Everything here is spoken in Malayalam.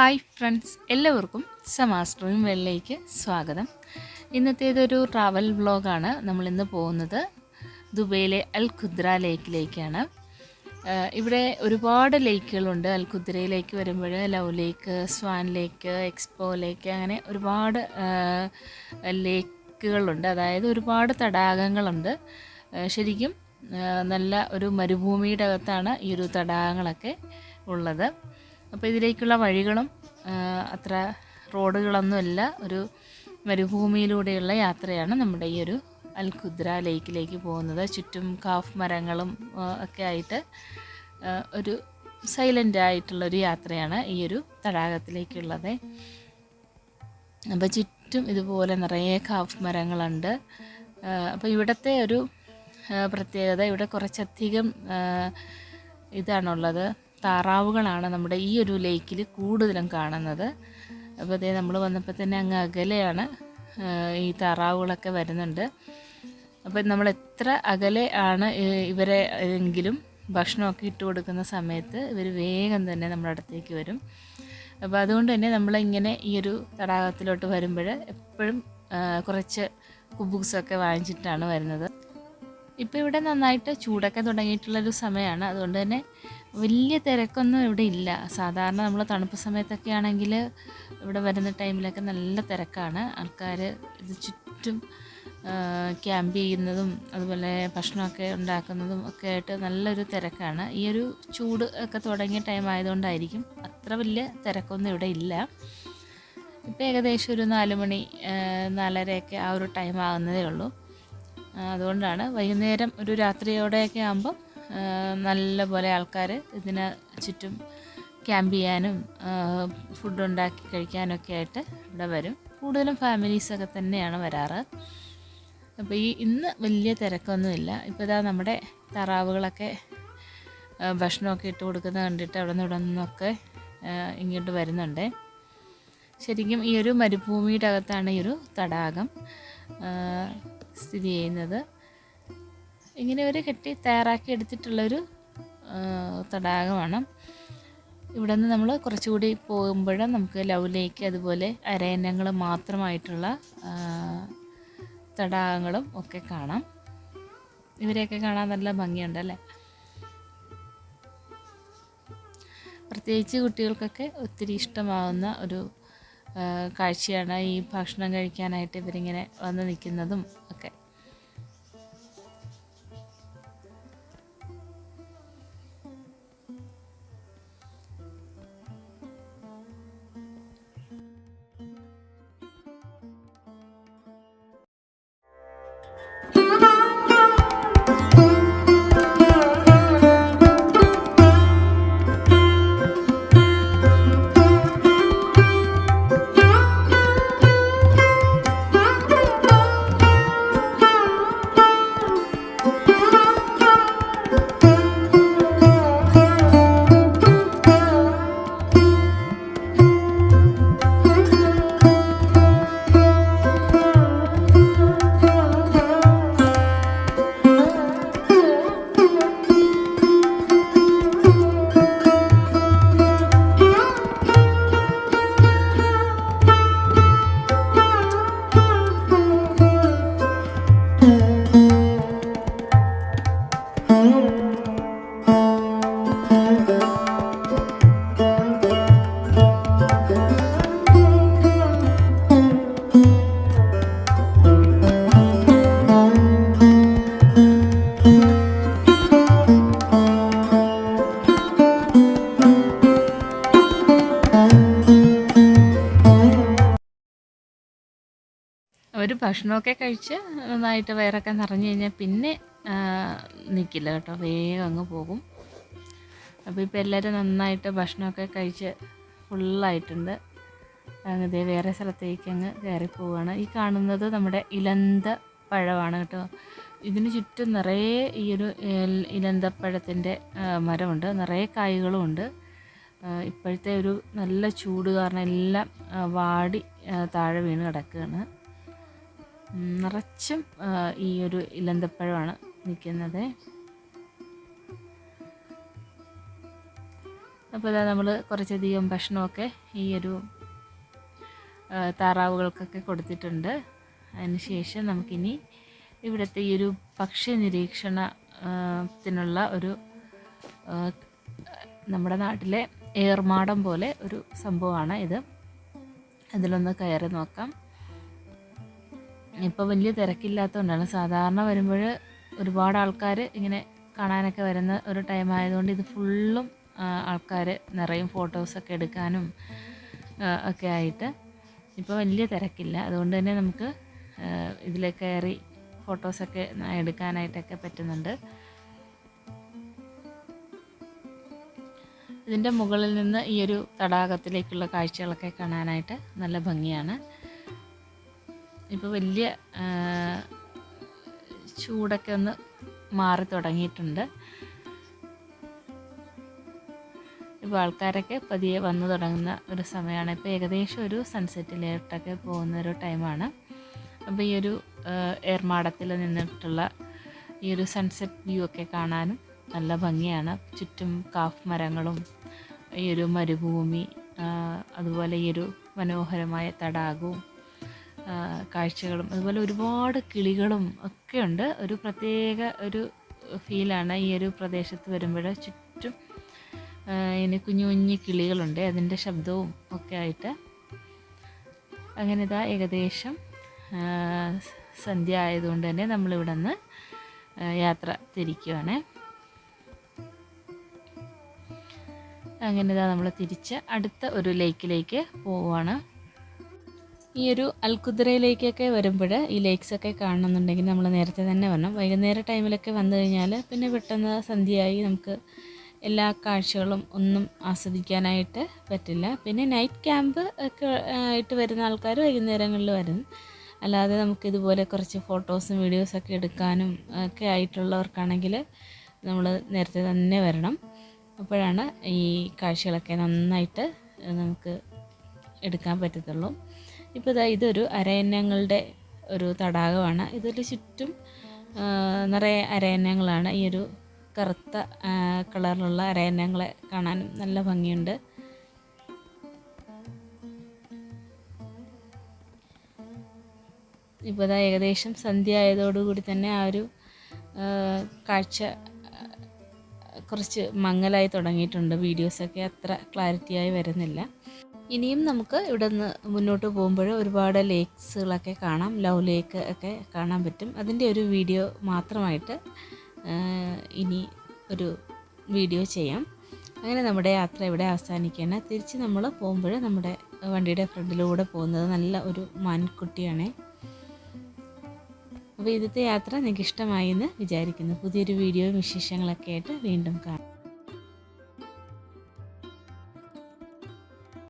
ഹായ് ഫ്രണ്ട്സ് എല്ലാവർക്കും സമാസ്ട്രീം വെള്ളിലേക്ക് സ്വാഗതം. ഇന്നത്തേതൊരു ട്രാവൽ വ്ളോഗാണ് നമ്മളിന്ന് പോകുന്നത്. ദുബൈയിലെ അൽ ഖുദ്ര ലേക്കിലേക്കാണ്. ഇവിടെ ഒരുപാട് ലേക്കുകളുണ്ട്. അൽ ഖുദ്രയിലേക്ക് വരുമ്പോൾ love lake swan lake expo lake അങ്ങനെ ഒരുപാട് ലേക്കുകളുണ്ട്. അതായത് ഒരുപാട് തടാകങ്ങളുണ്ട്. ശരിക്കും നല്ല ഒരു മരുഭൂമിയുടെ അകത്താണ് ഈ ഒരു തടാകങ്ങളൊക്കെ ഉള്ളത്. അപ്പോൾ ഇതിലേക്കുള്ള വഴികളും അത്ര റോഡുകളൊന്നുമല്ല. ഒരു മരുഭൂമിയിലൂടെയുള്ള യാത്രയാണ് നമ്മുടെ ഈ ഒരു അൽഖുദ്ര ലേക്കിലേക്ക് പോകുന്നത്. ചുറ്റും കാഫ് മരങ്ങളും ഒക്കെ ആയിട്ട് ഒരു സൈലന്റ് ആയിട്ടുള്ളൊരു യാത്രയാണ് ഈ ഒരു തടാകത്തിലേക്കുള്ളത്. അപ്പോൾ ചുറ്റും ഇതുപോലെ നിറയെ കാഫ് മരങ്ങളുണ്ട്. അപ്പോൾ ഇവിടുത്തെ ഒരു പ്രത്യേകത ഇവിടെ കുറച്ചധികം ഇതാണുള്ളത്. താറാവുകളാണ് നമ്മുടെ ഈ ഒരു ലേക്കിൽ കൂടുതലും കാണുന്നത്. അപ്പോൾ അതേ നമ്മൾ വന്നപ്പോൾ തന്നെ അങ്ങ് അകലെയാണ് ഈ താറാവുകളൊക്കെ വരുന്നുണ്ട്. അപ്പം നമ്മൾ എത്ര അകലെ ആണ് ഇവരെ എങ്കിലും ഭക്ഷണമൊക്കെ ഇട്ട് കൊടുക്കുന്ന സമയത്ത് ഇവർ വേഗം തന്നെ നമ്മുടെ അടുത്തേക്ക് വരും. അപ്പോൾ അതുകൊണ്ട് തന്നെ നമ്മളിങ്ങനെ ഈ ഒരു തടാകത്തിലോട്ട് വരുമ്പോൾ എപ്പോഴും കുറച്ച് കുബുക്സൊക്കെ വാങ്ങിച്ചിട്ടാണ് വരുന്നത്. ഇപ്പോൾ ഇവിടെ നന്നായിട്ട് ചൂടൊക്കെ തുടങ്ങിയിട്ടുള്ളൊരു സമയമാണ്. അതുകൊണ്ട് തന്നെ വലിയ തിരക്കൊന്നും ഇവിടെ ഇല്ല. സാധാരണ നമ്മൾ തണുപ്പ് സമയത്തൊക്കെ ആണെങ്കിൽ ഇവിടെ വരുന്ന ടൈമിലൊക്കെ നല്ല തിരക്കാണ്. ആൾക്കാർ ഇത് ചുറ്റും ക്യാമ്പ് ചെയ്യുന്നതും അതുപോലെ ഭക്ഷണമൊക്കെ ഉണ്ടാക്കുന്നതും ഒക്കെ ആയിട്ട് നല്ലൊരു തിരക്കാണ്. ഈ ഒരു ചൂട് ഒക്കെ തുടങ്ങിയ ടൈം ആയതുകൊണ്ടായിരിക്കും അത്ര വലിയ തിരക്കൊന്നും ഇവിടെ ഇല്ല. ഇപ്പോൾ ഏകദേശം ഒരു നാല് മണി നാലരയൊക്കെ ആ ഒരു ടൈം ആകുന്നതേ ഉള്ളൂ. അതുകൊണ്ടാണ് വൈകുന്നേരം ഒരു രാത്രിയോടെയൊക്കെ ആകുമ്പം നല്ല പോലെ ആൾക്കാർ ഇതിന് ചുറ്റും ക്യാമ്പ് ചെയ്യാനും ഫുഡ് ഉണ്ടാക്കി കഴിക്കാനൊക്കെ ആയിട്ട് ഇവിടെ വരും. കൂടുതലും ഫാമിലീസൊക്കെ തന്നെയാണ് വരാറ്. അപ്പോൾ ഈ ഇന്ന് വലിയ തിരക്കൊന്നുമില്ല. ഇപ്പോൾ ഇതാ നമ്മുടെ താറാവുകളൊക്കെ ഭക്ഷണമൊക്കെ ഇട്ട് കൊടുക്കുന്നത് കണ്ടിട്ട് അവിടെ നിന്ന് ഇവിടെ നിന്നൊക്കെ ഇങ്ങോട്ട് വരുന്നുണ്ട്. ശരിക്കും ഈ ഒരു മരുഭൂമിയുടെ അകത്താണ് ഈ ഒരു തടാകം സ്ഥിതി ചെയ്യുന്നത്. ഇങ്ങനെ ഒരു കെട്ടി തയ്യാറാക്കി എടുത്തിട്ടുള്ളൊരു തടാകമാണ്. ഇവിടെ നിന്ന് നമ്മൾ കുറച്ചുകൂടി പോകുമ്പോൾ നമുക്ക് ലവ് ലേക്ക് അതുപോലെ അരയന്നങ്ങൾ മാത്രമായിട്ടുള്ള തടാകങ്ങളും ഒക്കെ കാണാം. ഇവരെയൊക്കെ കാണാൻ നല്ല ഭംഗിയുണ്ടല്ലേ? പ്രത്യേകിച്ച് കുട്ടികൾക്കൊക്കെ ഒത്തിരി ഇഷ്ടമാവുന്ന ഒരു കാഴ്ചയാണ് ഈ ഭക്ഷണം കഴിക്കാനായിട്ട് ഇവരിങ്ങനെ വന്ന് നിൽക്കുന്നതും. അവർ ഭക്ഷണമൊക്കെ കഴിച്ച് നന്നായിട്ട് വയറൊക്കെ നിറഞ്ഞു കഴിഞ്ഞാൽ പിന്നെ നിൽക്കില്ല കേട്ടോ. വേഗം അങ്ങ് പോകും. അപ്പോൾ ഇപ്പോൾ എല്ലാവരും നന്നായിട്ട് ഭക്ഷണമൊക്കെ കഴിച്ച് ഫുള്ളായിട്ടുണ്ട് ദേ വേറെ സ്ഥലത്തേക്ക് അങ്ങ് കയറി പോവുകയാണ് ഈ കാണുന്നത് നമ്മുടെ ഇലന്ത പഴമാണ് കേട്ടോ. ഇതിന് ചുറ്റും നിറയെ ഈ ഒരു ഇലന്തപ്പഴത്തിന്റെ മരമുണ്ട്. നിറയെ കായ്കളും ഉണ്ട് ഇപ്പോഴത്തെ ഒരു നല്ല ചൂട് കാരണം എല്ലാം വാടി താഴെ വീണ് കിടക്കുകയാണ്. നിറച്ചും ഈ ഒരു ഇലന്തപ്പഴമാണ് നിൽക്കുന്നത്. അപ്പോൾ ഇതാ നമ്മൾ കുറച്ചധികം ഭക്ഷണമൊക്കെ ഈ ഒരു താറാവുകൾക്കൊക്കെ കൊടുത്തിട്ടുണ്ട്. അതിനുശേഷം നമുക്കിനി ഇവിടുത്തെ ഈ ഒരു പക്ഷി നിരീക്ഷണത്തിനുള്ള ഒരു നമ്മുടെ നാട്ടിലെ ഏർമാടം പോലെ ഒരു സംഭവമാണ് ഇത്. അതിലൊന്ന് കയറി നോക്കാം. ഇപ്പോൾ വലിയ തിരക്കില്ലാത്തതുകൊണ്ടാണ് സാധാരണ വരുമ്പോൾ ഒരുപാട് ആൾക്കാർ ഇങ്ങനെ കാണാനൊക്കെ വരുന്ന ഒരു ടൈം ആയതുകൊണ്ട് ഇത് ഫുള്ളും ആൾക്കാർ നിറയും ഫോട്ടോസൊക്കെ എടുക്കാനും ഒക്കെ ആയിട്ട്. ഇപ്പോൾ വലിയ തിരക്കില്ല. അതുകൊണ്ട് തന്നെ നമുക്ക് ഇതിൽ കയറി ഫോട്ടോസൊക്കെ എടുക്കാനായിട്ടൊക്കെ പറ്റുന്നുണ്ട്. ഇതിന്റെ മുകളിൽ നിന്ന് ഈ ഒരു തടാകത്തിലേക്കുള്ള കാഴ്ചകളൊക്കെ കാണാനായിട്ട് നല്ല ഭംഗിയാണ്. ഇപ്പോൾ വലിയ ചൂടൊക്കെ ഒന്ന് മാറി തുടങ്ങിയിട്ടുണ്ട്. ഇപ്പോൾ ആൾക്കാരൊക്കെ പതിയെ വന്നു തുടങ്ങുന്ന ഒരു സമയമാണ്. ഇപ്പോൾ ഏകദേശം ഒരു സൺസെറ്റിലോട്ടൊക്കെ പോകുന്ന ഒരു ടൈമാണ് അപ്പോൾ ഈ ഒരു ഏർമാടത്തിൽ നിന്നിട്ടുള്ള ഈ ഒരു സൺസെറ്റ് വ്യൂ ഒക്കെ കാണാനും നല്ല ഭംഗിയാണ്. ചുറ്റും കാഫ് മരങ്ങളും ഈ ഒരു മരുഭൂമി അതുപോലെ ഈ ഒരു മനോഹരമായ തടാകവും കാഴ്ചകളും അതുപോലെ ഒരുപാട് കിളികളും ഒക്കെ ഉണ്ട്. ഒരു പ്രത്യേക ഒരു ഫീലാണ് ഈ ഒരു പ്രദേശത്ത് വരുമ്പോൾ ചുറ്റും ഇങ്ങനെ കുഞ്ഞു കുഞ്ഞു കിളികളുണ്ട്. അതിന്റെ ശബ്ദവും ഒക്കെ ആയിട്ട് അങ്ങനെ ഇതാ ഏകദേശം സന്ധ്യ ആയതുകൊണ്ട് തന്നെ നമ്മളിവിടെ നിന്ന് യാത്ര തിരിക്കുകയാണ് അങ്ങനെ ഇതാ നമ്മൾ തിരിച്ച് അടുത്ത ഒരു ലേക്കിലേക്ക് പോവുകയാണ് ഈ ഒരു അൽക്കുതിരയിലേക്കൊക്കെ വരുമ്പോൾ ഈ ലേക്സൊക്കെ കാണണമെന്നുണ്ടെങ്കിൽ നമ്മൾ നേരത്തെ തന്നെ വരണം. വൈകുന്നേര ടൈമിലൊക്കെ വന്നു കഴിഞ്ഞാൽ പിന്നെ പെട്ടെന്ന് സന്ധ്യയായി നമുക്ക് എല്ലാ കാഴ്ചകളും ഒന്നും ആസ്വദിക്കാനായിട്ട് പറ്റില്ല. പിന്നെ നൈറ്റ് ക്യാമ്പ് ഒക്കെ ആയിട്ട് വരുന്ന ആൾക്കാർ വൈകുന്നേരങ്ങളിൽ വരും. അല്ലാതെ നമുക്ക് ഇതുപോലെ കുറച്ച് ഫോട്ടോസും വീഡിയോസൊക്കെ എടുക്കാനും ഒക്കെ ആയിട്ടുള്ളവർക്കാണെങ്കിൽ നമ്മൾ നേരത്തെ തന്നെ വരണം. അപ്പോഴാണ് ഈ കാഴ്ചകളൊക്കെ നന്നായിട്ട് നമുക്ക് എടുക്കാൻ പറ്റത്തുള്ളൂ. ഇപ്പോൾ ഇതാ ഇതൊരു അരയന്നങ്ങളുടെ ഒരു തടാകമാണ്. ഇതിൽ ചുറ്റും നിറയെ അരയന്നങ്ങളാണ്. ഈ ഒരു കറുത്ത കളറിലുള്ള അരയന്നങ്ങളെ കാണാൻ നല്ല ഭംഗിയുണ്ട്. ഇപ്പോൾ ഏകദേശം സന്ധ്യ ആയതോടുകൂടി തന്നെ ആ ഒരു കാഴ്ച കുറച്ച് മങ്ങലായി തുടങ്ങിയിട്ടുണ്ട്. വീഡിയോസൊക്കെ അത്ര ക്ലാരിറ്റിയായി വരുന്നില്ല. ഇനിയും നമുക്ക് ഇവിടെ നിന്ന് മുന്നോട്ട് പോകുമ്പോൾ ഒരുപാട് ലേക്സുകളൊക്കെ കാണാം. ലവ് ലേക്ക് ഒക്കെ കാണാൻ പറ്റും. അതിന്റെ ഒരു വീഡിയോ മാത്രമായിട്ട് ഇനി ഒരു വീഡിയോ ചെയ്യാം. അങ്ങനെ നമ്മുടെ യാത്ര ഇവിടെ അവസാനിക്കുകയാണ്. തിരിച്ച് നമ്മൾ പോകുമ്പോൾ നമ്മുടെ വണ്ടിയുടെ ഫ്രണ്ടിലൂടെ പോകുന്നത് നല്ല ഒരു മാൻകുട്ടിയാണ്. അപ്പോൾ ഇന്നത്തെ യാത്ര നിങ്ങൾക്ക് ഇഷ്ടമായി എന്ന് വിചാരിക്കുന്നു. പുതിയൊരു വീഡിയോയും വിശേഷങ്ങളൊക്കെ ആയിട്ട് വീണ്ടും കാണാം.